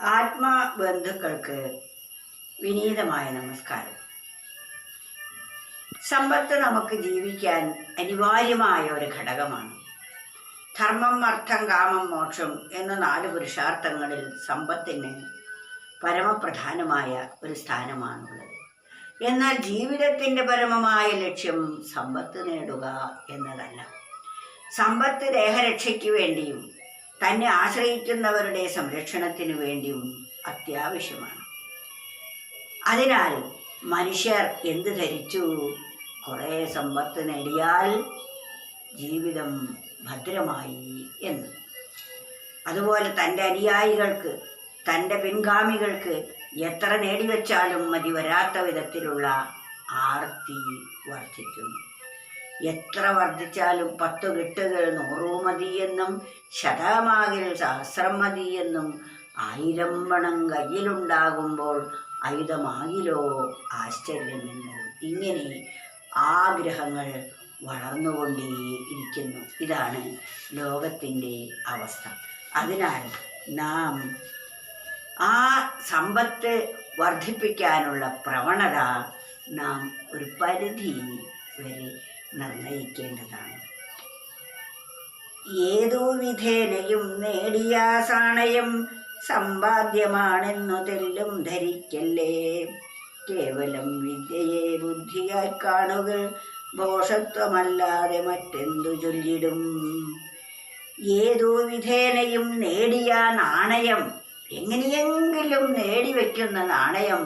ആത്മബന്ധുക്കൾക്ക് വിനീതമായ നമസ്കാരം. സമ്പത്ത് നമുക്ക് ജീവിക്കാൻ അനിവാര്യമായ ഒരു ഘടകമാണ്. ധർമ്മം അർത്ഥം കാമം മോക്ഷം എന്ന നാല് പുരുഷാർത്ഥങ്ങളിൽ സമ്പത്തിന് പരമപ്രധാനമായ ഒരു സ്ഥാനമാണുള്ളത്. എന്നാൽ ജീവിതത്തിന്റെ പരമമായ ലക്ഷ്യം സമ്പത്ത് നേടുക എന്നതല്ല. സമ്പത്ത് ദേഹരക്ഷയ്ക്ക് വേണ്ടിയും തന്നെ ആശ്രയിക്കുന്നവരുടെ സംരക്ഷണത്തിന് വേണ്ടിയും അത്യാവശ്യമാണ്. അതിനാൽ മനുഷ്യർ എന്ത് ധരിച്ചു? കുറേ സമ്പത്ത് നേടിയാൽ ജീവിതം ഭദ്രമായി എന്ന്. അതുപോലെ തന്റെ അനുയായികൾക്ക് തന്റെ പിൻഗാമികൾക്ക് എത്ര നേടിവെച്ചാലും മതി വരാത്ത വിധത്തിലുള്ള ആർത്തി വർദ്ധിക്കുന്നു. എത്ര വർദ്ധിച്ചാലും പത്തു കെട്ടുകൾ നൂറു മതിയെന്നും ശതമാകിൽ സഹസ്രം മതിയെന്നും ആയിരം പണം കയ്യിലുണ്ടാകുമ്പോൾ ആയുധമാകിലോ? ആശ്ചര്യമെന്ന് ഇങ്ങനെ ആഗ്രഹങ്ങൾ വളർന്നുകൊണ്ടേ ഇരിക്കുന്നു ഇതാണ് ലോകത്തിന്റെ അവസ്ഥ. അതിനാൽ നാം ആ സമ്പത്ത് വർദ്ധിപ്പിക്കാനുള്ള പ്രവണത നാം ഒരു പരിധി വരെ നിർണയിക്കേണ്ടതാണ്. ഏതു വിധേനയും നേടിയ സാണയം സമ്പാദ്യമാണെന്നു തെല്ലും ധരിക്കല്ലേ. കേവലം വിദ്യയെ ബുദ്ധിയായി കാണുക ദോഷത്വമല്ലാതെ മറ്റെന്തു ചൊല്ലിടും? ഏതു വിധേനയും നേടിയ നാണയം എങ്ങനെയെങ്കിലും നേടിവെക്കുന്ന നാണയം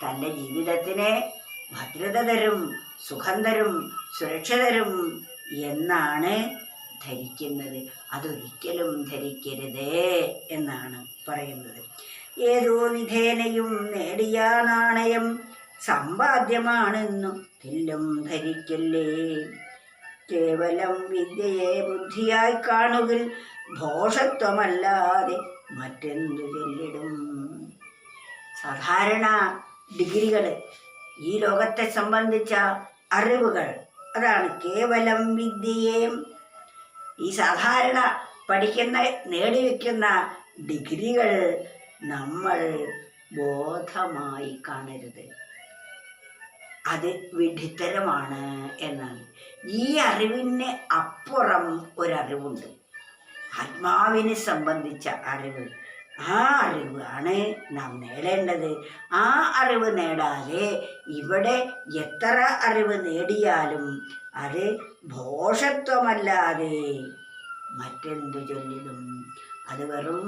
തന്റെ ജീവിതത്തിനെ ഭദ്രത തരും സുഖം തരും സുരക്ഷ തരും എന്നാണ് ധരിക്കുന്നത്. അതൊരിക്കലും ധരിക്കരുതേ എന്നാണ് പറയുന്നത്. ഏതോ വിധേനയും നേടിയ നാണയം സമ്പാദ്യമാണെന്നു തില്ലും ധരിക്കല്ലേ? കേവലം വിദ്യയെ ബുദ്ധിയായി കാണുകിൽ ഭോഷത്വമല്ലാതെ മറ്റെന്തു ചൊല്ലിടും? സാധാരണ ഡിഗ്രികൾ ഈ ലോകത്തെ സംബന്ധിച്ച അറിവുകൾ അതാണ് കേവലം വിദ്യയെ ഈ സാധാരണ പഠിക്കുന്ന നേടിവെക്കുന്ന ഡിഗ്രികൾ നമ്മൾ ബോധമായി കാണരുത്. അത് വിഡിത്തരമാണ് എന്നാണ്. ഈ അറിവിന് അപ്പുറം ഒരറിവുണ്ട്. ആത്മാവിനെ സംബന്ധിച്ച അറിവ്. ആ അറിവാണ് നാം നേടേണ്ടത്. ആ അറിവ് നേടാതെ ഇവിടെ എത്ര അറിവ് നേടിയാലും അത് ഭോഷത്വമല്ലാതെ മറ്റെന്തു ചൊല്ലിടും അത് വെറും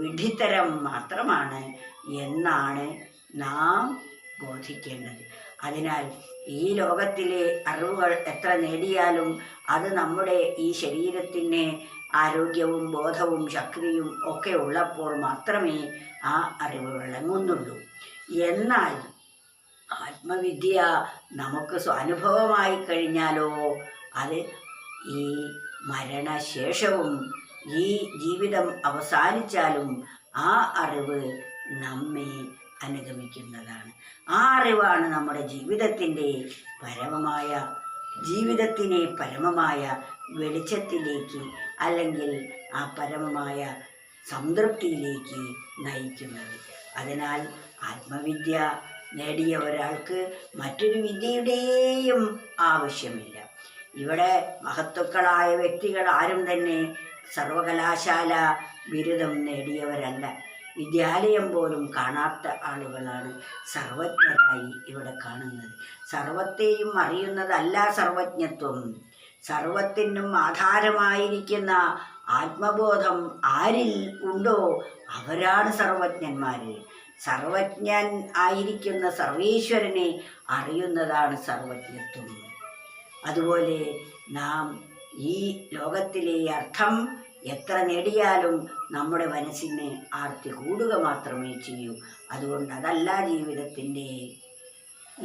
വിഡിത്തരം മാത്രമാണ് എന്നാണ് നാം ബോധിക്കേണ്ടത്. അതിനാൽ ഈ ലോകത്തിലെ അറിവുകൾ എത്ര നേടിയാലും അത് നമ്മുടെ ഈ ശരീരത്തിന് ആരോഗ്യവും ബോധവും ശക്തിയും ഒക്കെ ഉള്ളപ്പോൾ മാത്രമേ ആ അറിവ് വിളങ്ങുന്നുള്ളൂ. എന്നാൽ ആത്മവിദ്യ നമുക്ക് അനുഭവമായി കഴിഞ്ഞാലോ? അത് ഈ മരണശേഷവും ഈ ജീവിതം അവസാനിച്ചാലും ആ അറിവ് നമ്മെ അനുഗമിക്കുന്നതാണ്. ആ അറിവാണ് നമ്മുടെ ജീവിതത്തിന്റെ പരമമായ ജീവിതത്തിനെ പരമമായ വെളിച്ചത്തിലേക്ക് അല്ലെങ്കിൽ ആ പരമമായ സംതൃപ്തിയിലേക്ക് നയിക്കുന്നത്. അതിനാൽ ആത്മവിദ്യ നേടിയ ഒരാൾക്ക് മറ്റൊരു വിദ്യയുടെയും ആവശ്യമില്ല. ഇവിടെ മഹത്വക്കളായ വ്യക്തികൾ ആരും തന്നെ സർവകലാശാല ബിരുദം നേടിയവരല്ല. വിദ്യാലയം പോലും കാണാത്ത ആളുകളാണ് സർവജ്ഞരായി ഇവിടെ കാണുന്നത്. സർവത്തെയും അറിയുന്നതല്ല സർവജ്ഞത്വം. സർവത്തിനും ആധാരമായിരിക്കുന്ന ആത്മബോധം ആരിൽ ഉണ്ടോ അവരാണ് സർവജ്ഞന്മാർ സർവജ്ഞൻ ആയിരിക്കുന്ന സർവേശ്വരനെ അറിയുന്നതാണ് സർവജ്ഞത്വം. അതുപോലെ നാം ഈ ലോകത്തിലെ അർത്ഥം എത്ര നേടിയാലും നമ്മുടെ മനസ്സിന് ആർത്തി കൂടുക മാത്രമേ ചെയ്യൂ. അതുകൊണ്ട് അതല്ല ജീവിതത്തിന്റെ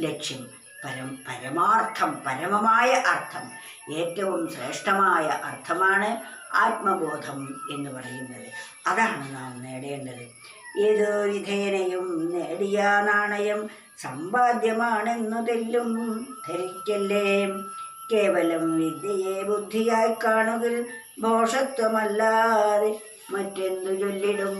ലക്ഷ്യം. പരം പരമാർത്ഥം പരമമായ അർത്ഥം. ഏറ്റവും ശ്രേഷ്ഠമായ അർത്ഥമാണ് ആത്മബോധം എന്ന് പറയുന്നത്. അതാണ് നാം നേടേണ്ടത്. ഏതോ വിധേനയും നേടിയ നാണയം സമ്പാദ്യമാണെന്നു തെല്ലും ധരിക്കല്ലേ? കേവലം വിദ്യയെ ബുദ്ധിയായി കാണുകിൽ ഭോഷത്വമല്ലാതെ മറ്റെന്തു ചൊല്ലിടും?